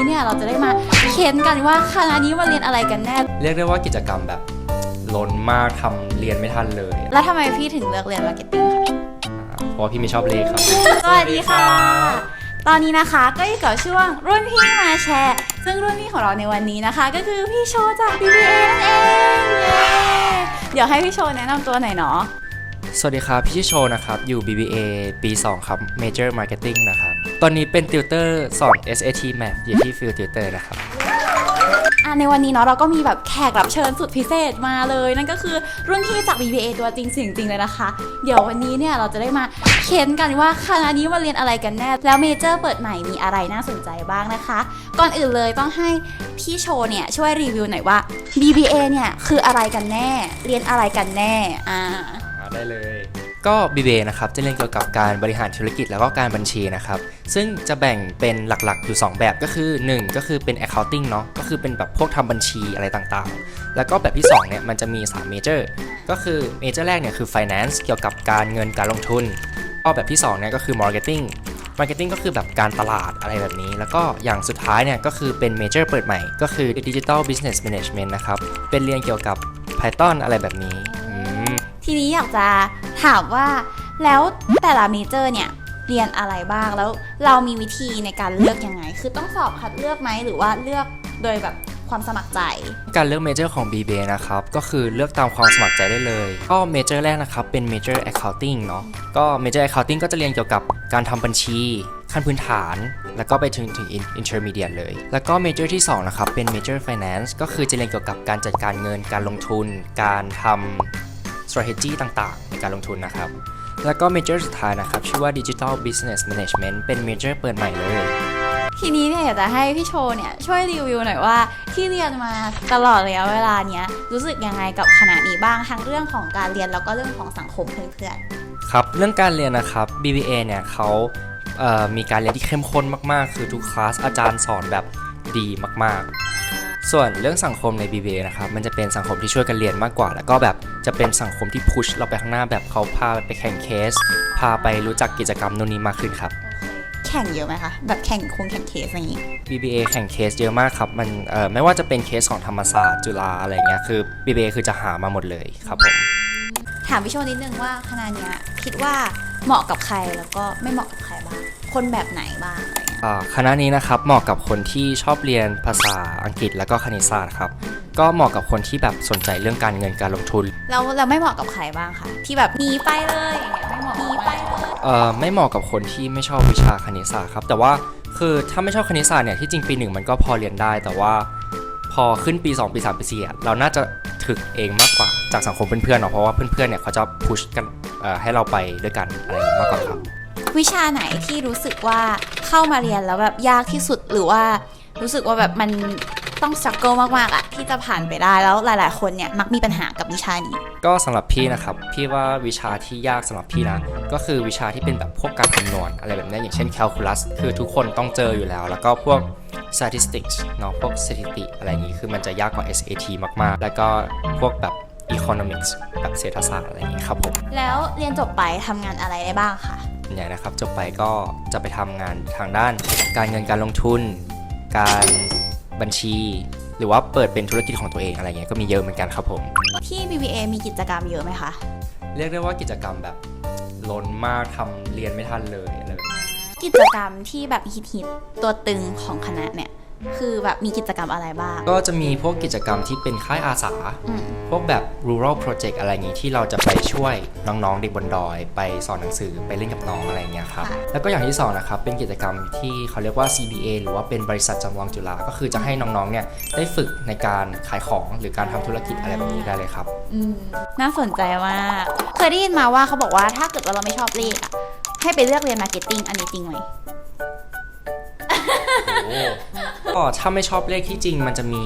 นี้เนี่ยเราจะได้มาเค้นกันว่าคณะนี้มาเรียนอะไรกันแน่ เรียกได้ว่ากิจกรรมแบบล้นมากทำเรียนไม่ทันเลยแล้วทำไมพี่ถึงเลือกเรียนมาร์เก็ตติ้งคะอ่าเพราะว่าพี่ไม่ชอบเลขครับ สวัสดีค่ะ ตอนนี้นะคะก็อยู่กับช่วงรุ่นพี่มาแชร์ ซึ่งรุ่นพี่ของเราในวันนี้นะคะ ก็คือพี่โชว์จาก BBA นั่นเองเย้เดี๋ยวให้พี่โชว์แนะนำตัวหน่อยเนาะสวัสดีครับ พี่ชื่อโชว์นะครับ อยู่ BBA ปี 2 ครับ Major Marketing นะครับ ตอนนี้เป็นติวเตอร์สอน SAT Math อยู่ที่ Field Tutor นะครับ อะในวันนี้เนาะเราก็มีแบบแขกรับเชิญสุดพิเศษมาเลย นั่นก็คือรุ่นพี่จาก BBA ตัวจริงเสียงจริงเลยนะคะ เดี๋ยววันนี้เนี่ยเราจะได้มาเค้นกันว่าคณะนี้มาเรียนอะไรกันแน่ แล้วเมเจอร์เปิดใหม่มีอะไรน่าสนใจบ้างนะคะ ก่อนอื่นเลยต้องให้พี่โชว์เนี่ยช่วยรีวิวหน่อยว่า BBA เนี่ยคืออะไรกันแน่ เรียนอะไรกันแน่อ่าอ่าได้เลย ก็ BBA นะครับจะเรียนเกี่ยวกับการบริหารธุรกิจแล้วก็การบัญชีนะครับ ซึ่งจะแบ่งเป็นหลักๆอยู่ 2 แบบก็คือ 1 ก็คือเป็น accounting เนาะก็คือเป็นแบบพวกทำบัญชีอะไรต่างๆ แล้วก็แบบที่2เนี่ยมันจะมี 3 major ก็คือ major แรกเนี่ยคือ finance เกี่ยวกับการเงินการลงทุนก็แบบที่2เนี่ยก็คือ marketing marketing ก็คือแบบการตลาดอะไรแบบนี้ แล้วก็อย่างสุดท้ายเนี่ยก็คือเป็น major เปิดใหม่ ก็คือ digital business management นะครับเป็นเรียนเกี่ยวกับ Python อะไรแบบนี้ ทีนี้อยากจะ ถามว่าแล้วแต่ละเมเจอร์เนี่ยเรียนอะไรบ้างแล้วเรามีวิธีในการเลือกยังไง คือต้องสอบคัดเลือกไหมหรือว่าเลือกโดยแบบความสมัครใจ การเลือกเมเจอร์ของ BBA นะครับ ก็คือเลือกตามความสมัครใจได้เลย ก็เมเจอร์แรกนะครับ เป็นเมเจอร์ Accounting เนาะก็เมเจอร์ Accounting ก็จะเรียนเกี่ยวกับการทำบัญชี ขั้นพื้นฐาน แล้วก็ไปถึงถึง in- Intermediate เลย แล้วก็เมเจอร์ที่ 2 นะครับ เป็นเมเจอร์ Finance ก็คือจะเรียนเกี่ยวกับการจัดการเงิน การลงทุน การทำ strategy ต่างๆ ในการลงทุนนะครับ แล้วก็เมเจอร์สุดท้ายนะครับ ชื่อว่า Digital Business Management เป็นเมเจอร์เปิดใหม่เลย ทีนี้เนี่ยอยากจะให้พี่โชว์เนี่ยช่วยรีวิวหน่อยว่าที่เรียนมาตลอดระยะเวลาเนี้ยรู้สึกยังไงกับคณะนี้บ้างทั้งเรื่องของการเรียนแล้วก็เรื่องของสังคมเพื่อนครับเรื่องการเรียนนะครับ BBA เนี่ยเขาเอ่อมีการเรียนที่เข้มข้นมากๆ คือทุกคลาสอาจารย์สอนแบบดีมากๆ ส่วนเรื่องสังคมใน BBA นะครับ มันจะเป็นสังคมที่ช่วยกันเรียนมากกว่า แล้วก็แบบจะเป็นสังคมที่พุชเราไปข้างหน้าแบบเขาพาไปแข่งเคส พาไปรู้จักกิจกรรมนู่นนี่มากขึ้นครับๆแข่งเยอะไหมคะ แบบแข่งคงแข่งเคสอย่างนี้ BBA แข่งเคสเยอะมากครับ มันเอ่อไม่ว่าจะเป็นเคสของธรรมศาสตร์จุฬาอะไรเงี้ย คือ BBA คือจะหามาหมดเลยครับผม ถามพี่โชว์นิดนึงว่าคณะเนี้ยคิดว่าเหมาะกับใครแล้วก็ไม่เหมาะกับใครบ้าง คนแบบไหนบ้าง อะไรเงี้ยอ่าคณะนี้นะครับเหมาะกับคนที่ชอบเรียนภาษาอังกฤษแล้วก็คณิตศาสตร์ครับ ก็เหมาะกับคนที่แบบสนใจเรื่องการเงินการลงทุนแล้วเราไม่เหมาะกับใครบ้างคะที่แบบหนีไปเลยอย่างเงี้ยไม่เหมาะหนีไปเลยเอ่อไม่เหมาะกับคนที่ไม่ชอบวิชาคณิตศาสตร์ครับ แต่ว่าคือถ้าไม่ชอบคณิตศาสตร์เนี่ยที่จริงปีหนึ่งมันก็พอเรียนได้ แต่ว่าพอขึ้นปี 2 ปี 3 ปี4อะเราน่าจะถึกเองมากกว่าจากสังคมเพื่อนๆเนาะเพราะว่าเพื่อนๆเนี่ยเขาจะพุชกันเอ่อให้เราไปด้วยกันอะไรอย่างงี้มากกว่าครับ วิชาไหนที่รู้สึกว่าเข้ามาเรียนแล้วแบบยากที่สุดหรือว่ารู้สึกว่าแบบมันต้องส t ั g เกิลมากๆอะที่จะผ่านไปได้แล้วหลาย ๆ คนเนี่ยมักมีปัญหากับวิชานี้ ก็สำหรับพี่นะครับ พี่ว่าวิชาที่ยากสำหรับพี่นะ ก็คือวิชาที่เป็นแบบพวกการคำนวณอะไรแบบนี้อย่างเช่น calculus คือทุกคนต้องเจออยู่แล้ว แล้วก็พวก statistics เนาะพวกสถิติอะไรอย่างนี้คือมันจะยากกว่า SAT มากๆ แล้วก็พวกแบบ economics แบบเศรษฐศาสตร์อะไรอย่างนี้ครับผมแล้วเรียนจบไปทำงานอะไรได้บ้างคะ ส่วนใหญ่นะครับจบไปก็จะไปทำงานทางด้าน การเงินการลงทุน การบัญชี หรือว่าเปิดเป็นธุรกิจของตัวเองอะไรเงี้ยก็มีเยอะเหมือนกันครับผม ที่ BBA มีกิจกรรมเยอะไหมคะ เรียกได้ว่ากิจกรรมแบบล้นมากทำเรียนไม่ทันเลยอะไรแบบนี้กิจกรรมที่แบบฮิตๆตัวตึงของคณะเนี่ย คือแบบมีกิจกรรมอะไรบ้าง ก็จะมีพวกกิจกรรมที่เป็นค่ายอาสา อืม พวกแบบ rural project อะไรอย่างนี้ที่เราจะไปช่วยน้องๆเด็กบนดอย ไปสอนหนังสือไปเล่นกับน้องอะไรอย่างเงี้ยครับ ค่ะ แล้วก็อย่างที่สองนะครับ เป็นกิจกรรมที่เขาเรียกว่า CBA หรือว่าเป็นบริษัทจำลองจุฬาก็คือจะให้น้องๆเนี่ยได้ฝึกในการขายของหรือการทำธุรกิจอะไรแบบนี้ได้เลยครับ อืมน่าสนใจมากเคยได้ยินมาว่าเขาบอกว่าถ้าเกิดว่าเราไม่ชอบเลขอะให้ไปเลือกเรียนมาร์เก็ตติ้งอันนี้จริงไหม ก็ถ้าไม่ชอบเลขที่จริงมันจะมี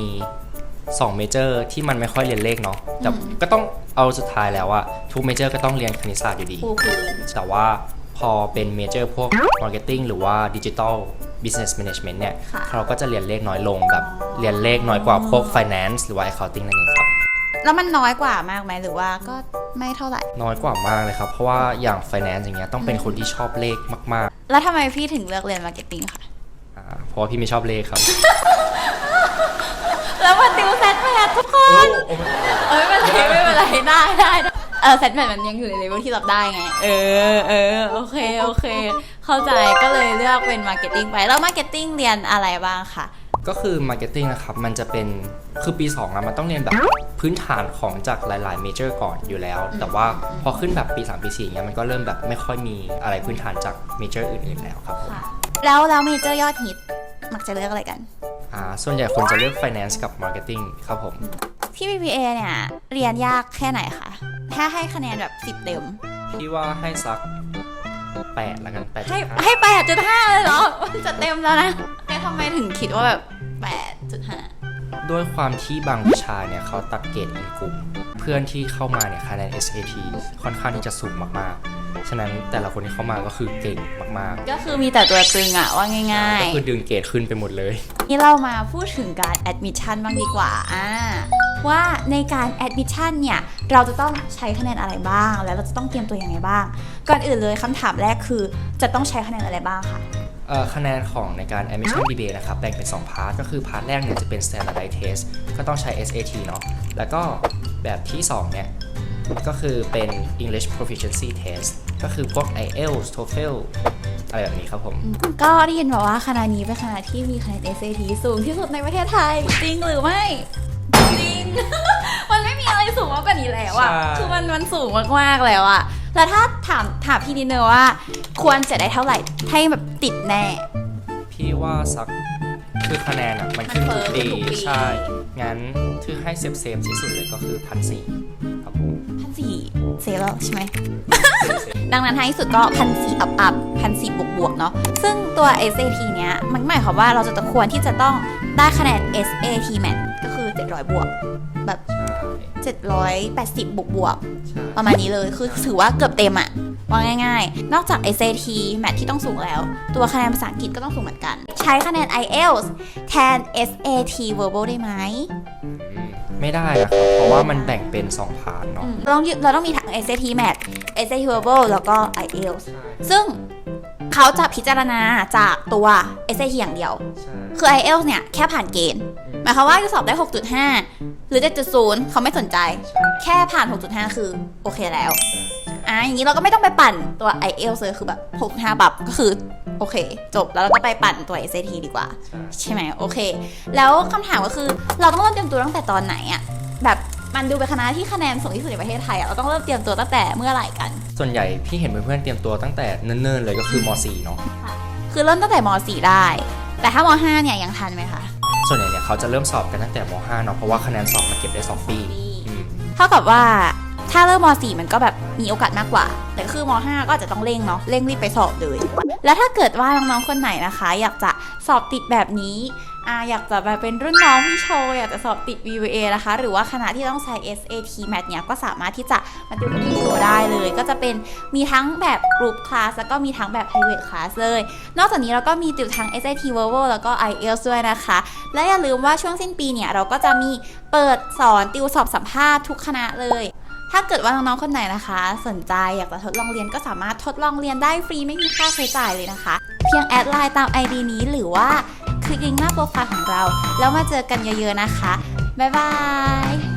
2เมเจอร์ที่มันไม่ค่อยเรียนเลขเนาะแต่อืมก็ต้องเอาสุดท้ายแล้วอะทุกเมเจอร์ก็ต้องเรียนคณิตศาสตร์อยู่ดี ครูคือแต่ว่าพอเป็นเมเจอร์พวก Marketing หรือว่า Digital Business Management เนี่ยค่ะเราก็จะเรียนเลขน้อยลงแบบเรียนเลขน้อยกว่าพวก Finance หรือว่า Accounting นั่นเองครับ แล้วมันน้อยกว่ามากไหมหรือว่าก็ไม่เท่าไหร่ น้อยกว่ามากเลยครับ เพราะว่าอย่าง Finance อย่างเงี้ยต้องเป็นคนที่ชอบเลขมาก แล้วทำไมพี่ถึงเลือกเรียนมาร์เก็ตติ้งคะๆ อ่าเพราะว่าพี่ไม่ชอบเลขครับ แล้วมาติวเซตแมททุกคน เออไม่เป็นไรไม่เป็นไรได้ได้ได้เออเซตแมทมันยังอยู่ในเลเวลที่รับได้ไง เออเออโอเคโอเค เข้าใจก็เลยเลือกเป็นมาร์เก็ตติ้งไป แล้วมาร์เก็ตติ้งเรียนอะไรบ้างคะ ก็คือ Marketing นะครับ มันจะเป็นคือปี2อะมันต้องเรียนแบบพื้นฐานของจากหลายๆเมเจอร์ก่อนอยู่แล้ว แต่ว่าพอขึ้นแบบปี 3 ปี4เงี้ยมันก็เริ่มแบบไม่ค่อยมีอะไรพื้นฐานจากเมเจอร์อื่นๆแล้วครับผม ค่ะ แล้วแล้วเมเจอร์ยอดฮิตมักจะเลือกอะไรกัน อ่าส่วนใหญ่คนจะเลือก Finance กับ Marketing ครับผม ที่ BPA เนี่ยเรียนยากแค่ไหนคะถ้าให้คะแนนแบบ10เต็ม พี่ว่าให้สัก8แล้วกัน8ให้ให้แปดจุดห้าเลยเหรอ จะเต็มแล้วนะเอ๊ะทำไมถึงคิดว่าแบบแปดจุดห้าด้วยความที่บางวิชาเนี่ยเขาตัดเกรดเป็นกลุ่ม เพื่อนที่เข้ามาเนี่ยคะแนน SAT ค่อนข้างที่จะสูงมากๆ ฉะนั้นแต่ละคนที่เข้ามาก็คือเก่งมากก็คือมีแต่ตัวตึงอะว่าๆง่าย ก็ๆคือดึงเกรดขึ้นไปหมดเลยนี่เรามาพูดถึงการแอดมิชชั่นบ้างดีกว่าอ่าว่าในการแอดมิชชั่นเนี่ย เราจะต้องใช้คะแนนอะไรบ้าง แล้วเราจะต้องเตรียมตัวยังไงบ้าง ก่อนอื่นเลยคำถามแรกคือจะต้องใช้คะแนนอะไรบ้างคะเอ่อคะแนนของในการ admission debate นะครับ แบ่งเป็น 2 พาร์ท ก็คือ พาร์ทแรกเนี่ยจะเป็น standardized test ก็ต้องใช้ SAT เนาะ แล้วก็แบบที่ 2 เนี่ย ก็คือเป็น English proficiency test ก็คือพวก IELTS TOEFL อะไรแบบนี้ครับผม ก็ได้ยินมาว่าคณะนี้เป็นคณะที่มีคะแนน SAT สูงที่สุดในประเทศไทย จริงหรือไม่ จริง มันไม่มีอะไรสูงมากกว่านี้แล้วอะใช่ คือมันมันสูงมากๆแล้วอะแล้วถ้าถามถามพี่นิดนึงว่า ควรจะได้เท่าไหร่ให้แบบติดแน่ พี่ว่าสักคือคะแนนอะ มันขึ้นมันทุกเฟ้อปีทุกปี ใช่ งั้นที่ให้เซฟเซฟๆที่สุดเลยก็คือพันสี่ครับผมพันสี่ เซฟแล้วใช่ไหม ดังนั้นท้ายที่สุดก็พันสี่อัพอัพพันสี่บวกบวกๆเนาะ ซึ่งตัว SAT เนี้ยมันหมายความว่าเราจะควรที่จะต้องได้คะแนน SAT max ก็คือ 700 บวก แบบใช่780 บวกบวกใช่ๆประมาณนี้เลย คือถือว่าเกือบเต็มอะว่าง่ายๆ นอกจาก SAT max ที่ต้องสูงแล้ว ตัวคะแนนภาษาอังกฤษก็ต้องสูงเหมือนกัน ใช้คะแนน IELTS แทน SAT verbal ได้ไหมอืม ไม่ได้นะครับเพราะว่ามันแบ่งเป็น 2 พาร์ทเนาะ เราต้องยึดเราต้องมีทั้ง SAT max SAT verbal แล้วก็ IELTS ซึ่ง เขาจะพิจารณาจากตัว SAT อย่างเดียวใช่คือ IELTS เนี่ยแค่ผ่านเกณฑ์ หมายความว่าจะสอบได้ 6.5 หรือ 7.0 เขาไม่สนใจ แค่ผ่าน 6.5 คือโอเคแล้วอะอย่างนี้เราก็ไม่ต้องไปปั่นตัว IELTS เลยคือแบบ 6.5ปรับก็คือโอเค จบแล้วเราก็ไปปั่นตัว SAT ดีกว่าใช่ใช่ไหมโอเค แล้วคำถามก็คือเราต้องเริ่มเตรียมตัวตั้งแต่ตอนไหนอะแบบ มันดูเป็นคณะที่คะแนนสูงที่สุดในประเทศไทยอะเราต้องเริ่มเตรียมตัวตั้งแต่เมื่อไหร่กันส่วนใหญ่พี่เห็นเพื่อนๆเตรียมตัวตั้งแต่เนิ่นๆเลยก็คือม .4 เนาะคือเริ่มตั้งแต่ม .4 ได้ แต่ถ้าม .5 เนี่ยยังทันไหมคะ ส่วนใหญ่เนี่ยเขาจะเริ่มสอบกันตั้งแต่ม .5 เนาะเพราะว่าคะแนนสอบมันเก็บได้2ปี อืมเท่ากับว่าถ้าเริ่มม .4 มันก็แบบมีโอกาสมากกว่า แต่คือม .5 ก็อาจจะต้องเร่งเนาะเร่งรีบไปสอบเลย แล้วถ้าเกิดว่าน้องๆคนไหนนะคะ อยากจะสอบติดแบบนี้ อ่าอยากจะแบบเป็นรุ่นน้องพี่โชว์อยากจะสอบติด VVA นะคะ หรือว่าคณะที่ต้องใช้ SAT Math เนี่ยก็สามารถที่จะมาดูกับพี่โชว์ได้เลย ก็จะเป็นมีทั้งแบบ Group Class แล้วก็มีทั้งแบบ Private Class เลย นอกจากนี้เราก็มีติวทั้ง SAT Verbal แล้วก็ IELTS ด้วยนะคะ และอย่าลืมว่าช่วงสิ้นปีเนี่ยเราก็จะมีเปิดสอนติวสอบสัมภาษณ์ทุกคณะเลยถ้าเกิดว่าน้องๆ คนไหนนะคะ สนใจอยากจะทดลองเรียนก็สามารถทดลองเรียนได้ฟรีไม่มีค่าใช้จ่ายเลยนะคะ เพียงแอดไลน์ตาม ID นี้หรือว่า คลิกลิงก์หน้าโปรไฟล์ของเรา แล้วมาเจอกันเยอะๆนะคะ บ๊ายบาย